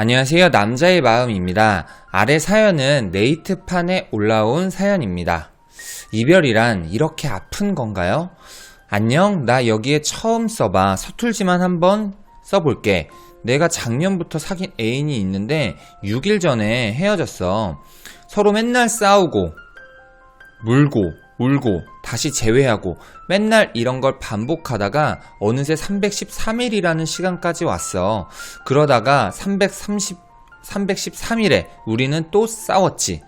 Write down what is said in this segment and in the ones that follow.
안녕하세요. 남자의 마음입니다. 아래 사연은 네이트판에 올라온 사연입니다. 이별이란 이렇게 아픈 건가요? 안녕, 나 여기에 처음 써봐. 서툴지만 한번 써볼게. 내가 작년부터 사귄 애인이 있는데 6일 전에 헤어졌어. 서로 맨날 싸우고, 물고, 울고, 다시 재회하고, 맨날 이런 걸 반복하다가 어느새 313일이라는 시간까지 왔어. 그러다가 330, 313일에 우리는 또 싸웠지.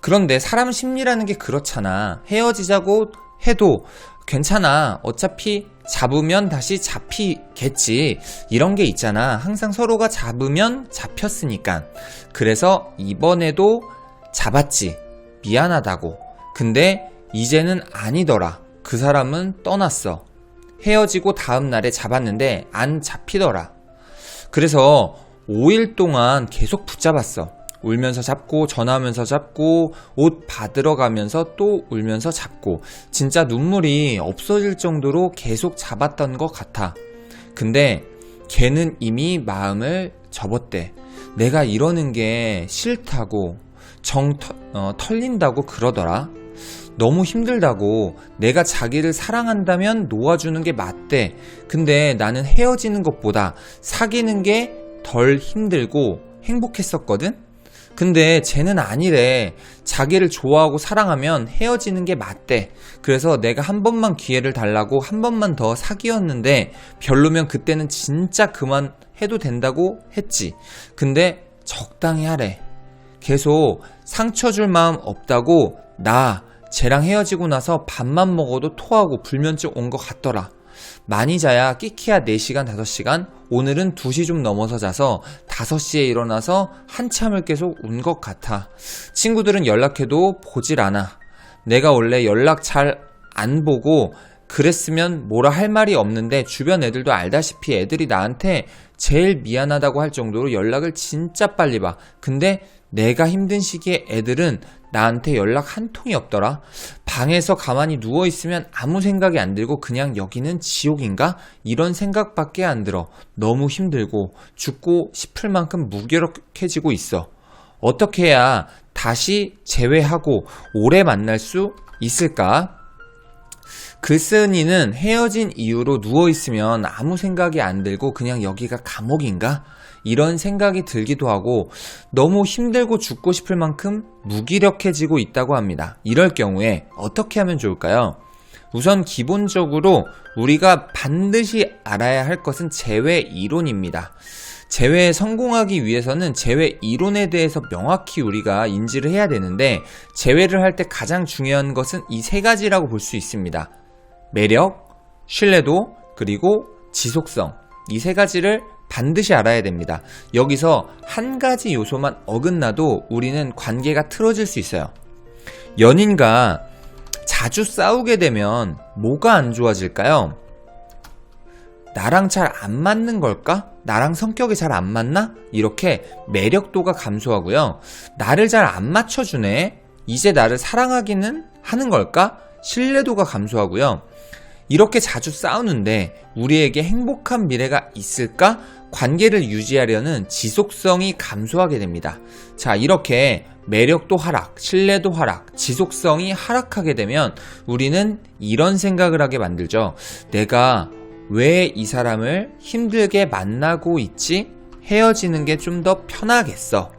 그런데 사람 심리라는 게 그렇잖아. 헤어지자고 해도 괜찮아. 어차피 잡으면 다시 잡히겠지. 이런 게 있잖아. 항상 서로가 잡으면 잡혔으니까. 그래서 이번에도 잡았지. 미안하다고. 근데 이제는 아니더라. 그 사람은 떠났어. 헤어지고 다음날에 잡았는데 안 잡히더라. 그래서 5일 동안 계속 붙잡았어. 울면서 잡고, 전화하면서 잡고, 옷 받으러 가면서 또 울면서 잡고, 진짜 눈물이 없어질 정도로 계속 잡았던 것 같아. 근데 걔는 이미 마음을 접었대. 내가 이러는 게 싫다고, 정 터, 어, 털린다고 그러더라. 너무 힘들다고 내가 자기를 사랑한다면 놓아주는 게 맞대. 근데 나는 헤어지는 것보다 사귀는 게 덜 힘들고 행복했었거든? 근데 쟤는 아니래. 자기를 좋아하고 사랑하면 헤어지는 게 맞대. 그래서 내가 한 번만 기회를 달라고 한 번만 더 사귀었는데 별로면 그때는 진짜 그만 해도 된다고 했지. 근데 적당히 하래. 계속 상처 줄 마음 없다고 나 쟤랑 헤어지고 나서 밥만 먹어도 토하고 불면증 온 것 같더라. 많이 자야 끼키야 4시간 5시간 오늘은 2시 좀 넘어서 자서 5시에 일어나서 한참을 계속 운 것 같아. 친구들은 연락해도 보질 않아. 내가 원래 연락 잘 안 보고 그랬으면 뭐라 할 말이 없는데 주변 애들도 알다시피 애들이 나한테 제일 미안하다고 할 정도로 연락을 진짜 빨리 봐. 근데 내가 힘든 시기에 애들은 나한테 연락 한 통이 없더라. 방에서 가만히 누워 있으면 아무 생각이 안 들고 그냥 여기는 지옥인가? 이런 생각밖에 안 들어. 너무 힘들고 죽고 싶을 만큼 무기력해지고 있어. 어떻게 해야 다시 재회하고 오래 만날 수 있을까? 글쓴이는 헤어진 이후로 누워있으면 아무 생각이 안 들고 그냥 여기가 감옥인가? 이런 생각이 들기도 하고 너무 힘들고 죽고 싶을 만큼 무기력해지고 있다고 합니다. 이럴 경우에 어떻게 하면 좋을까요? 우선 기본적으로 우리가 반드시 알아야 할 것은 재회 이론입니다. 재회에 성공하기 위해서는 재회 이론에 대해서 명확히 우리가 인지를 해야 되는데 재회를 할 때 가장 중요한 것은 이 세 가지라고 볼 수 있습니다. 매력, 신뢰도, 그리고 지속성. 이 세 가지를 반드시 알아야 됩니다. 여기서 한 가지 요소만 어긋나도 우리는 관계가 틀어질 수 있어요. 연인과 자주 싸우게 되면 뭐가 안 좋아질까요? 나랑 잘 안 맞는 걸까? 나랑 성격이 잘 안 맞나? 이렇게 매력도가 감소하고요. 나를 잘 안 맞춰주네? 이제 나를 사랑하기는 하는 걸까? 신뢰도가 감소하고요. 이렇게 자주 싸우는데 우리에게 행복한 미래가 있을까? 관계를 유지하려는 지속성이 감소하게 됩니다. 자, 이렇게 매력도 하락, 신뢰도 하락, 지속성이 하락하게 되면 우리는 이런 생각을 하게 만들죠. 내가 왜 이 사람을 힘들게 만나고 있지? 헤어지는 게 좀 더 편하겠어.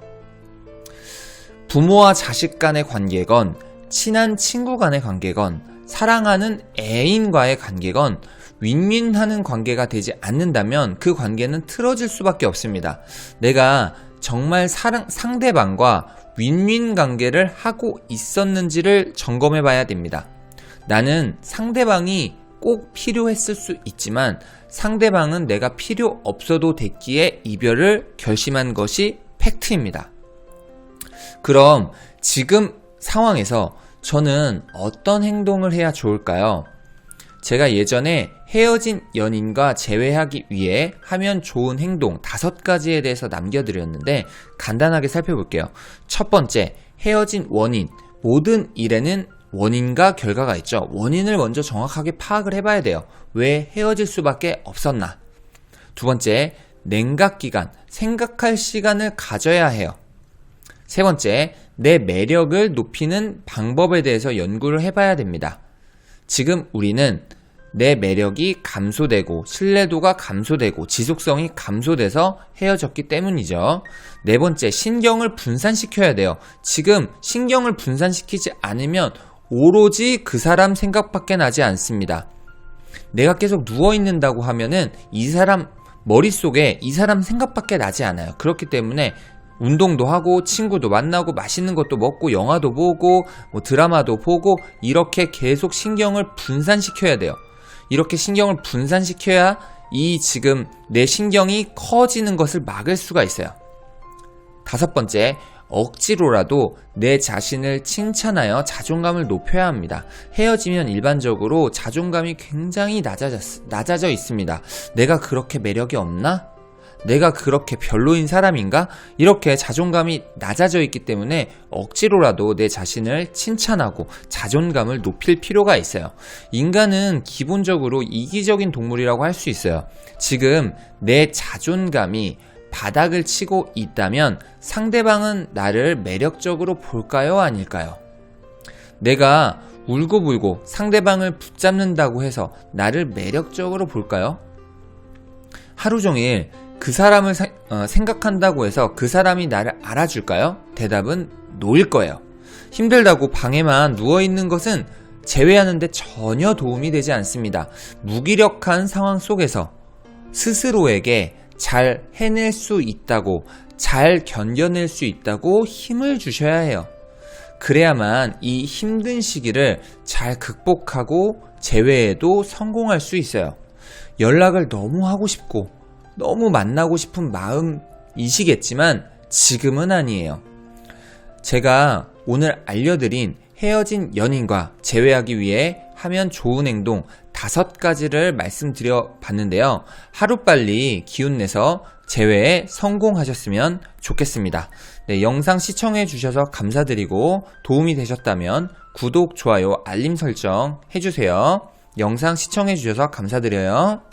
부모와 자식 간의 관계건, 친한 친구 간의 관계건, 사랑하는 애인과의 관계건, 윈윈하는 관계가 되지 않는다면 그 관계는 틀어질 수밖에 없습니다. 내가 정말 사랑, 상대방과 윈윈 관계를 하고 있었는지를 점검해 봐야 됩니다. 나는 상대방이 꼭 필요했을 수 있지만 상대방은 내가 필요 없어도 됐기에 이별을 결심한 것이 팩트입니다. 그럼 지금 상황에서 저는 어떤 행동을 해야 좋을까요? 제가 예전에 헤어진 연인과 재회하기 위해 하면 좋은 행동 다섯 가지에 대해서 남겨드렸는데 간단하게 살펴볼게요. 첫 번째, 헤어진 원인. 모든 일에는 원인과 결과가 있죠. 원인을 먼저 정확하게 파악을 해봐야 돼요. 왜 헤어질 수밖에 없었나? 두 번째, 냉각 기간. 생각할 시간을 가져야 해요. 세 번째, 내 매력을 높이는 방법에 대해서 연구를 해봐야 됩니다. 지금 우리는 내 매력이 감소되고 신뢰도가 감소되고 지속성이 감소돼서 헤어졌기 때문이죠. 네 번째, 신경을 분산시켜야 돼요. 지금 신경을 분산시키지 않으면 오로지 그 사람 생각밖에 나지 않습니다. 내가 계속 누워있는다고 하면은 이 사람 머릿속에 이 사람 생각밖에 나지 않아요. 그렇기 때문에 운동도 하고 친구도 만나고 맛있는 것도 먹고 영화도 보고 뭐 드라마도 보고 이렇게 계속 신경을 분산시켜야 돼요. 이렇게 신경을 분산시켜야 이 지금 내 신경이 커지는 것을 막을 수가 있어요. 다섯 번째, 억지로라도 내 자신을 칭찬하여 자존감을 높여야 합니다. 헤어지면 일반적으로 자존감이 굉장히 낮아졌, 낮아져 있습니다. 내가 그렇게 매력이 없나? 내가 그렇게 별로인 사람인가? 이렇게 자존감이 낮아져 있기 때문에 억지로라도 내 자신을 칭찬하고 자존감을 높일 필요가 있어요. 인간은 기본적으로 이기적인 동물이라고 할 수 있어요. 지금 내 자존감이 바닥을 치고 있다면 상대방은 나를 매력적으로 볼까요? 아닐까요? 내가 울고불고 상대방을 붙잡는다고 해서 나를 매력적으로 볼까요? 하루 종일 그 사람을 사- 어, 생각한다고 해서 그 사람이 나를 알아줄까요? 대답은 노일 거예요. 힘들다고 방에만 누워있는 것은 제외하는데 전혀 도움이 되지 않습니다. 무기력한 상황 속에서 스스로에게 잘 해낼 수 있다고, 잘 견뎌낼 수 있다고 힘을 주셔야 해요. 그래야만 이 힘든 시기를 잘 극복하고 재회에도 성공할 수 있어요. 연락을 너무 하고 싶고, 너무 만나고 싶은 마음이시겠지만 지금은 아니에요. 제가 오늘 알려드린 헤어진 연인과 재회하기 위해 하면 좋은 행동 다섯 가지를 말씀드려 봤는데요. 하루빨리 기운내서 재회에 성공하셨으면 좋겠습니다. 네, 영상 시청해 주셔서 감사드리고 도움이 되셨다면 구독, 좋아요, 알림 설정 해주세요. 영상 시청해 주셔서 감사드려요.